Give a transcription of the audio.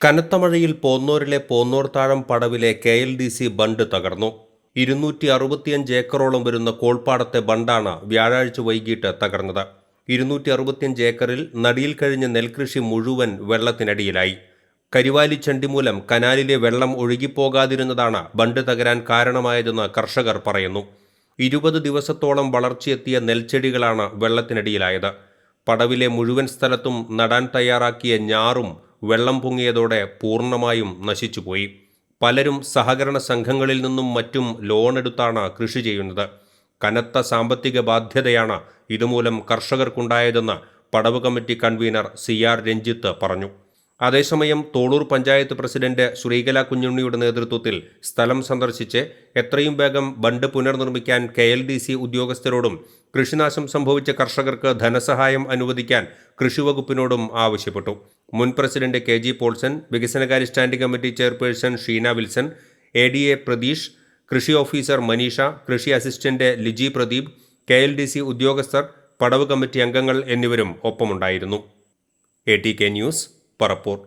കനത്ത മഴയിൽ പോന്നൂരിലെ Ponnur Thazham പടവിലെ K L D C bund തകർന്നു. ഇരുന്നൂറ്റി അറുപത്തിയഞ്ച് ഏക്കറോളം വരുന്ന കോൾപ്പാടത്തെ ബണ്ടാണ് വ്യാഴാഴ്ച വൈകിട്ട് തകർന്നത്. ഇരുന്നൂറ്റി അറുപത്തിയഞ്ച് ഏക്കറിൽ നടിയിൽ കഴിഞ്ഞ നെൽകൃഷി മുഴുവൻ വെള്ളത്തിനടിയിലായി. കരിവാലിച്ചണ്ടി മൂലം കനാലിലെ വെള്ളം ഒഴുകിപ്പോകാതിരുന്നതാണ് ബണ്ട് തകരാൻ കാരണമായതെന്ന് കർഷകർ പറയുന്നു. ഇരുപത് ദിവസത്തോളം വളർച്ചയെത്തിയ നെൽച്ചെടികളാണ് വെള്ളത്തിനടിയിലായത്. പടവിലെ മുഴുവൻ സ്ഥലത്തും നടാൻ തയ്യാറാക്കിയ ഞാറും വെള്ളം പൊങ്ങിയതോടെ പൂർണമായും നശിച്ചുപോയി. പലരും സഹകരണ സംഘങ്ങളിൽ നിന്നും മറ്റും ലോൺ എടുത്താണ് കൃഷി ചെയ്യുന്നത്. കനത്ത സാമ്പത്തിക ബാധ്യതയാണ് ഇതുമൂലം കർഷകർക്കുണ്ടായതെന്ന് പടവ് committee convener C R Ranjith പറഞ്ഞു. അതേസമയം തോളൂർ പഞ്ചായത്ത് പ്രസിഡന്റ് ശ്രീകല കുഞ്ഞുണ്ണിയുടെ നേതൃത്വത്തിൽ സ്ഥലം സന്ദർശിച്ച് എത്രയും വേഗം ബണ്ട് പുനർനിർമ്മിക്കാൻ കെ എൽ ഡി സി ഉദ്യോഗസ്ഥരോടും കൃഷിനാശം സംഭവിച്ച കർഷകർക്ക് ധനസഹായം അനുവദിക്കാൻ കൃഷിവകുപ്പിനോടും ആവശ്യപ്പെട്ടു. മുൻ പ്രസിഡന്റ് കെ ജി പോൾസൺ വികസനകാര്യ standing committee chairperson Sheena Wilson A D A Pratheesh കൃഷി ഓഫീസർ മനീഷ കൃഷി assistant Liji Pradeep K L D C ഉദ്യോഗസ്ഥർ പടവ് കമ്മിറ്റി അംഗങ്ങൾ എന്നിവരും ഒപ്പമുണ്ടായിരുന്നു. A T K news Parappur.